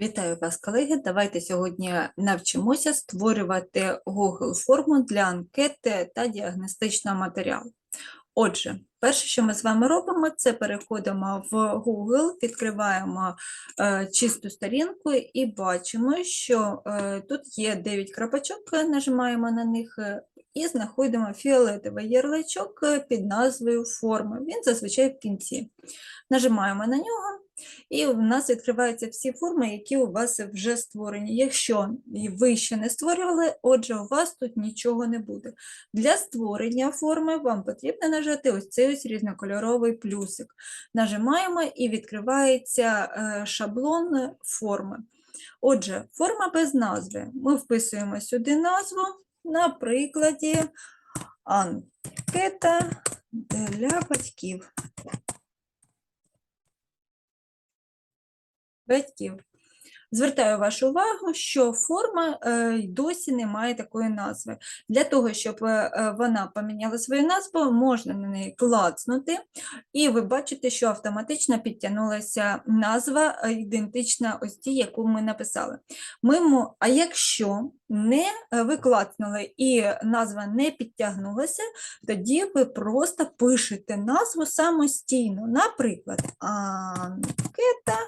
Вітаю вас, колеги. Давайте сьогодні навчимося створювати Google форму для анкети та діагностичного матеріалу. Отже, перше, що ми з вами робимо, це переходимо в Google, відкриваємо е, чисту сторінку і бачимо, що е, тут є 9 крапочок, нажимаємо на них е, і знаходимо фіолетовий ярличок е, під назвою форми. Він зазвичай в кінці. Нажимаємо на нього. І у нас відкриваються всі форми, які у вас вже створені. Якщо ви ще не створювали, отже, у вас тут нічого не буде. Для створення форми вам потрібно нажати ось цей ось різнокольоровий плюсик. Нажимаємо і відкривається е, шаблон форми. Отже, форма без назви. Ми вписуємо сюди назву, на прикладі анкета для батьків. батьків. Звертаю вашу увагу, що форма е, досі не має такої назви. Для того, щоб е, е, вона поміняла свою назву, можна на неї клацнути, і ви бачите, що автоматично підтягнулася назва ідентична ось тій, яку ми написали. Ми, а якщо не е, ви клацнули і назва не підтягнулася, тоді ви просто пишете назву самостійно. Наприклад, анкета.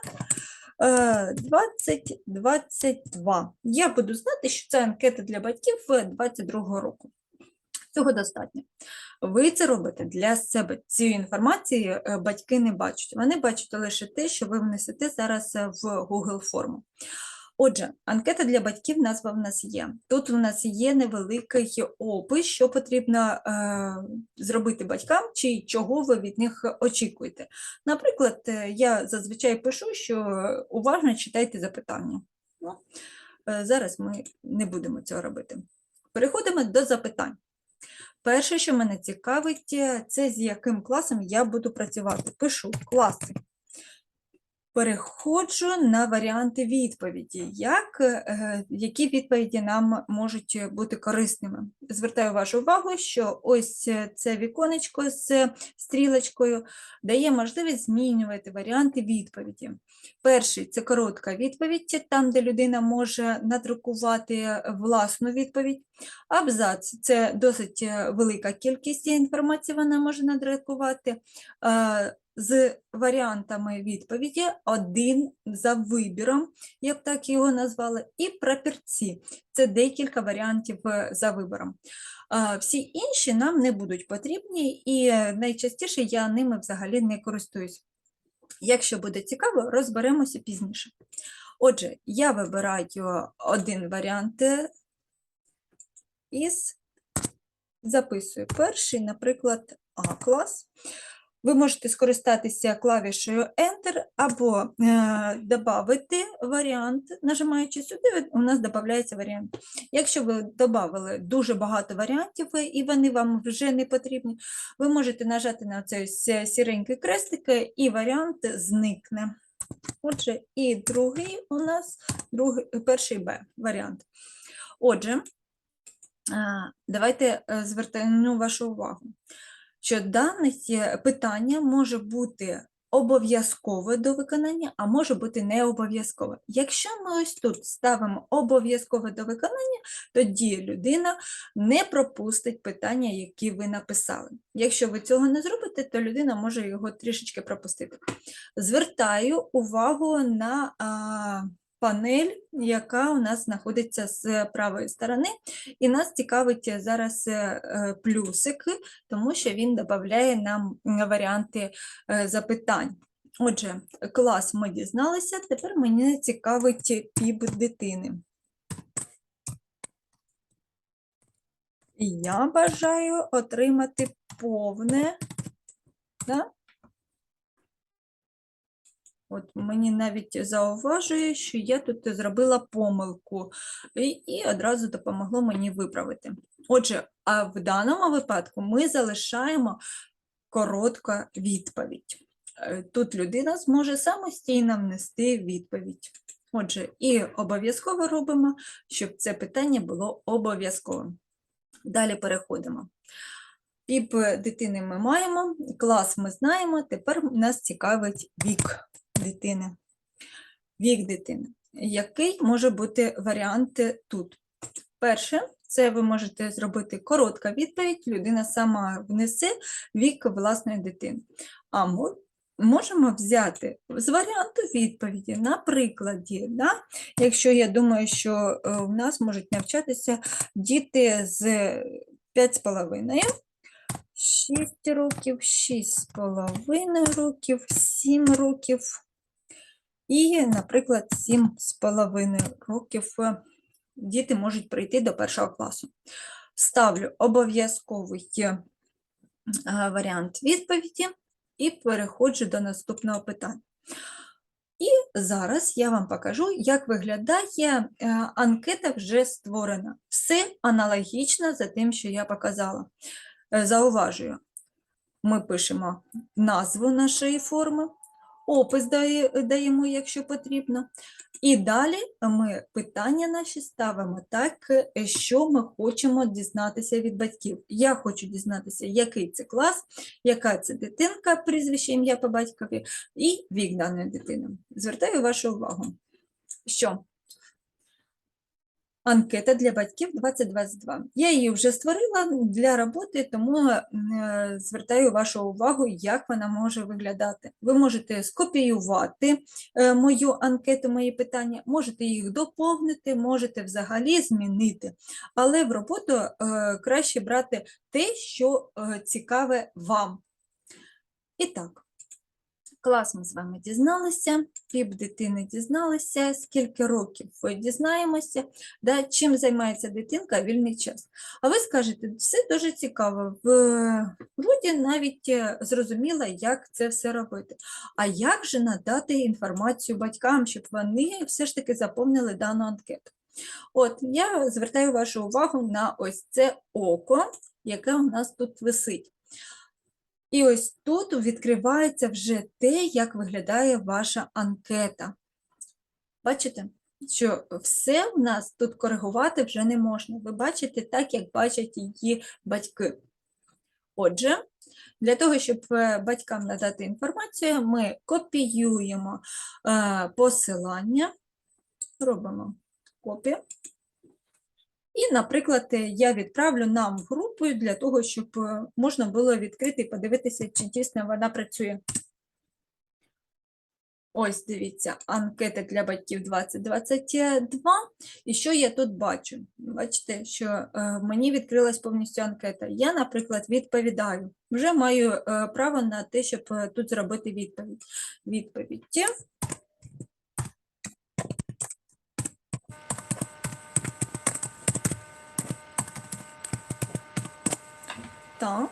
Е, 2022. Я буду знати, що це анкета для батьків 2022 року. Цього достатньо. Ви це робите для себе. Цієї інформації е, батьки не бачать. Вони бачать лише те, що ви внесете зараз е, в Google форму. Отже, анкета для батьків назва в нас є. Тут у нас є невеликий опис, що потрібно е, зробити батькам, чи чого ви від них очікуєте. Наприклад, е, я зазвичай пишу, що уважно читайте запитання. Ну, е, зараз ми не будемо цього робити. Переходимо до запитань. Перше, що мене цікавить, е, це з яким класом я буду працювати. Пишу класи. Переходжу на варіанти відповіді. Як, е, які відповіді нам можуть бути корисними? Звертаю вашу увагу, що ось е, це віконечко з стрілочкою дає можливість змінювати варіанти відповіді. Перший це коротка відповідь, там, де людина може надрукувати власну відповідь. Абзац це досить е, велика кількість інформації, вона може надрукувати. З варіантами відповіді один за вибіром, я б так його назвала, і прапірці це декілька варіантів е, за вибором. Всі інші нам не будуть потрібні, і е, найчастіше я ними взагалі не користуюсь. Якщо буде цікаво, розберемося пізніше. Отже, я вибираю один варіант е, із записую перший, наприклад, А-клас. Ви можете скористатися клавішею Enter або е, додати варіант, нажимаючи сюди, у нас додається варіант. Якщо ви додали дуже багато варіантів е, і вони вам вже не потрібні, ви можете нажати на цей сіренький крестик е, і варіант зникне. Отже, і другий у нас другий, перший Б варіант. Отже, Давайте е, звертаємо вашу увагу, що дане питання може бути обов'язкове до виконання, а може бути не обов'язкове. Якщо ми ось тут ставимо обов'язкове до виконання, тоді людина не пропустить питання, які ви написали. Якщо ви цього не зробите, то людина може його трішечки пропустити. Звертаю увагу на панель, яка у нас знаходиться з правої сторони, і нас цікавить зараз е, е, тому що він додає нам варіанти е, запитань. Отже, клас ми дізналися, тепер мені цікавить піп дитини. Я бажаю отримати повне. Да? От мені навіть зауважує, що я тут зробила помилку, і, і одразу допомогло мені виправити. Отже, а в даному випадку ми залишаємо коротка відповідь. Е, Тут людина зможе самостійно внести відповідь. Отже, і обов'язково робимо, щоб це питання було обов'язковим. Далі переходимо. Піп дитини ми маємо, клас ми знаємо, тепер нас цікавить вік дитини. Вік дитини. який може бути варіант е, тут? Перше, це ви можете зробити коротка відповідь, людина сама внесе вік власної дитини. А мо- можемо взяти з варіанту відповіді, на прикладі, да? якщо я думаю, що е, у нас можуть навчатися діти з 5,5, 6 років, 6,5 років, 7 років і, наприклад, 7,5 років е, діти можуть прийти до першого класу. Ставлю обов'язковий е, варіант відповіді і переходжу до наступного питання. І зараз я вам покажу, як виглядає е, анкета вже створена. Все аналогічно за тим, що я показала. Зауважую, ми пишемо назву нашої форми, опис даємо, якщо потрібно. І далі ми питання наші ставимо так, що ми хочемо дізнатися від батьків. Я хочу дізнатися, який це клас, яка це дитинка, прізвище, ім'я по батькові і вік даної дитини. Звертаю вашу увагу, що анкета для батьків 2022. Я її вже створила для роботи, тому е, звертаю вашу увагу, як вона може виглядати. Ви можете скопіювати е, мою анкету, мої питання, можете їх доповнити, можете взагалі змінити. Але в роботу е, краще брати те, що цікаве вам. І так. Клас ми з вами дізналися, піп дитини дізналися, скільки років е, дізнаємося, да, чим займається дитинка вільний час. А ви скажете, все дуже цікаво, в роді навіть е, зрозуміла, як це все робити. А як же надати інформацію батькам, щоб вони все ж таки заповнили дану анкету? От, я звертаю вашу увагу на ось це око, яке у нас тут висить. І ось тут відкривається вже те, як виглядає ваша анкета. Бачите, що все в нас тут коригувати вже не можна. Ви бачите так, як бачать її батьки. Отже, для того, щоб е, батькам надати інформацію, ми копіюємо е, посилання, робимо копію. І, наприклад, е, я відправлю нам групу для того, щоб е, можна було відкрити і подивитися, чи дійсно вона працює. Ось дивіться, анкета для батьків 2022. І що я тут бачу? Бачите, що е, мені відкрилась повністю анкета. Я, наприклад, відповідаю. Вже маю право на те, щоб тут зробити відповідь. Відповідь. Так,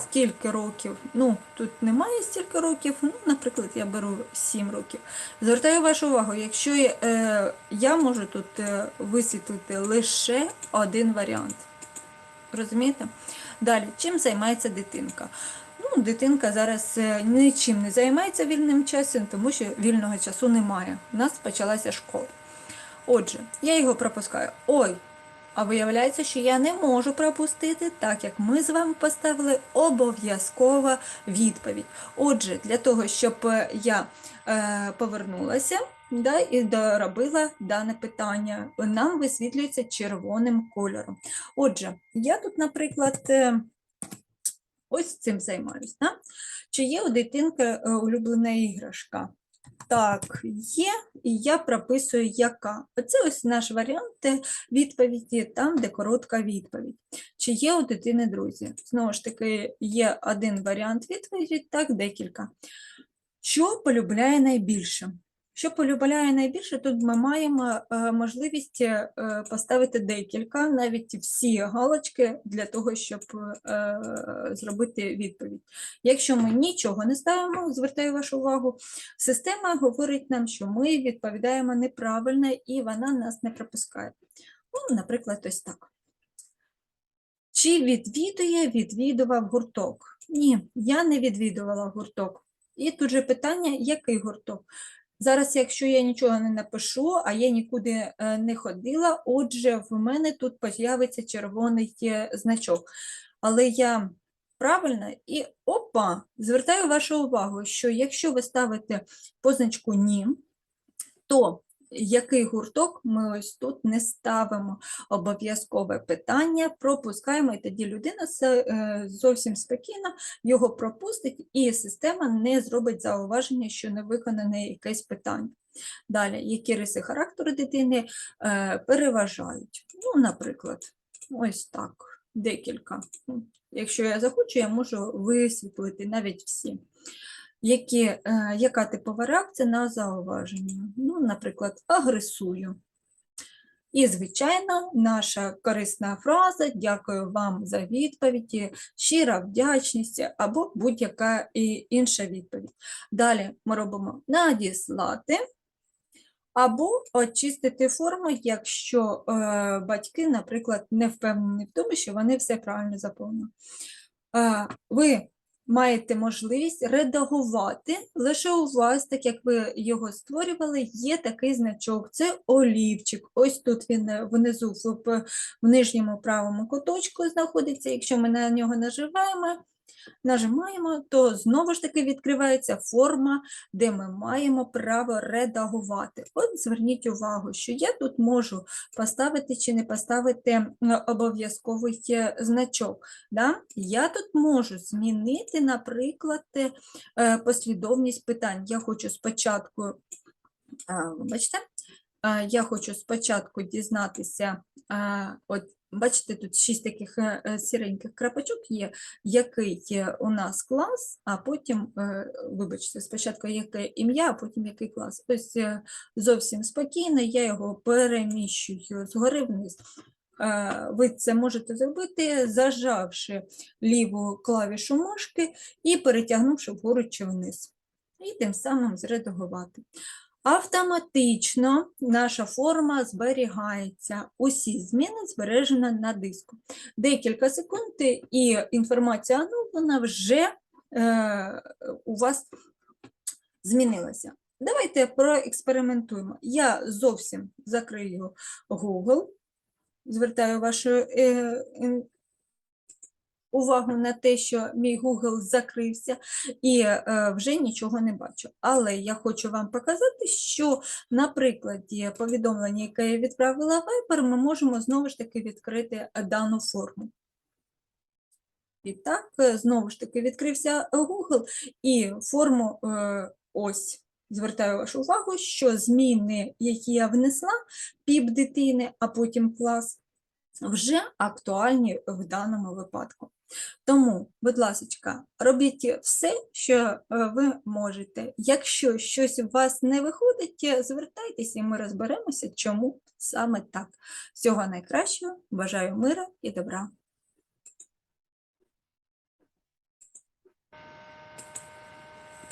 скільки років? Ну, тут немає стільки років, ну, наприклад, я беру 7 років. Звертаю вашу увагу, якщо е, я можу тут е, висвітлити лише один варіант. Розумієте? Далі, чим займається дитинка? Ну, дитинка зараз е, нічим не займається вільним часом, тому що вільного часу немає. У нас почалася школа. Отже, я його пропускаю. Ой, а виявляється, що я не можу пропустити, так як ми з вами поставили обов'язкова відповідь. Отже, для того, щоб е, я е, повернулася да, і доробила дане питання, нам висвітлюється червоним кольором. Отже, я тут, наприклад, е, ось цим займаюся. Да? Чи є у дитинки улюблена іграшка? Так, є, і я прописую яка. Оце ось наш варіант відповіді, там, де коротка відповідь. Чи є у дитини друзі? Знову ж таки, є один варіант відповіді, так, декілька. Що полюбляє найбільше? Що полюбляє найбільше, тут ми маємо е, можливість е, поставити декілька, навіть всі галочки для того, щоб е, зробити відповідь. Якщо ми нічого не ставимо, звертаю вашу увагу, система говорить нам, що ми відповідаємо неправильно і вона нас не пропускає. Ну, наприклад, ось так. Чи відвідує, відвідував гурток? Ні, я не відвідувала гурток. І тут же питання, який гурток? Зараз, якщо я нічого не напишу, а я нікуди е, не ходила, отже, в мене тут з'явиться червоний е, значок. Але я правильно і опа, звертаю вашу увагу, що якщо ви ставите позначку ні, то який гурток, ми ось тут не ставимо обов'язкове питання, пропускаємо, і тоді людина е, зовсім спокійно його пропустить, і система не зробить зауваження, що не виконане якесь питання. Далі, які риси характеру дитини е, переважають. Ну, наприклад, ось так, декілька. Якщо я захочу, я можу висвітлити навіть всі. Які, е, яка типова реакція на зауваження? Ну, наприклад, агресую. І, звичайно, наша корисна фраза дякую вам за відповіді, щира вдячність або будь-яка інша відповідь. Далі ми робимо надіслати або очистити форму, якщо е, батьки, наприклад, не впевнені в тому, що вони все правильно заповнили. Е, ви маєте можливість редагувати, лише у вас, так як ви його створювали, є такий значок, це олівчик. Ось тут він е, внизу в нижньому правому куточку знаходиться. Якщо ми на нього наживаємо, нажимаємо, то знову ж таки відкривається форма, де ми маємо право редагувати. От зверніть увагу, що я тут можу поставити чи не поставити обов'язковий е, значок. Да? Я тут можу змінити, наприклад, е, е, послідовність питань. Я хочу спочатку, вибачте, я хочу спочатку дізнатися, от бачите, тут шість таких е, е, сіреньких крапочок є, який у нас клас, а потім, е, вибачте, спочатку яке ім'я, а потім який клас. Е, зовсім спокійно, я його переміщую згори вниз. Ви це можете зробити, зажавши ліву клавішу мишки і перетягнувши вгору чи вниз. І тим самим зредагувати. Автоматично наша форма зберігається. Усі зміни збережені на диску. Декілька секунд і інформація оновлена вже е, у вас змінилася. Давайте проекспериментуємо. Я зовсім закрию Google, звертаю вашу е, увагу на те, що мій Google закрився і е, вже нічого не бачу. Але я хочу вам показати, що на прикладі повідомлення, яке я відправила Viber, ми можемо знову ж таки відкрити дану форму. І так, е, знову ж таки, відкрився Google і форму е, ось. Звертаю вашу увагу, що зміни, які я внесла, піп дитини, а потім клас, вже актуальні в даному випадку. Тому, будь ласка, робіть все, що е, ви можете. Якщо щось у вас не виходить, е, звертайтеся і ми розберемося, чому саме так. Всього найкращого, бажаю мира і добра.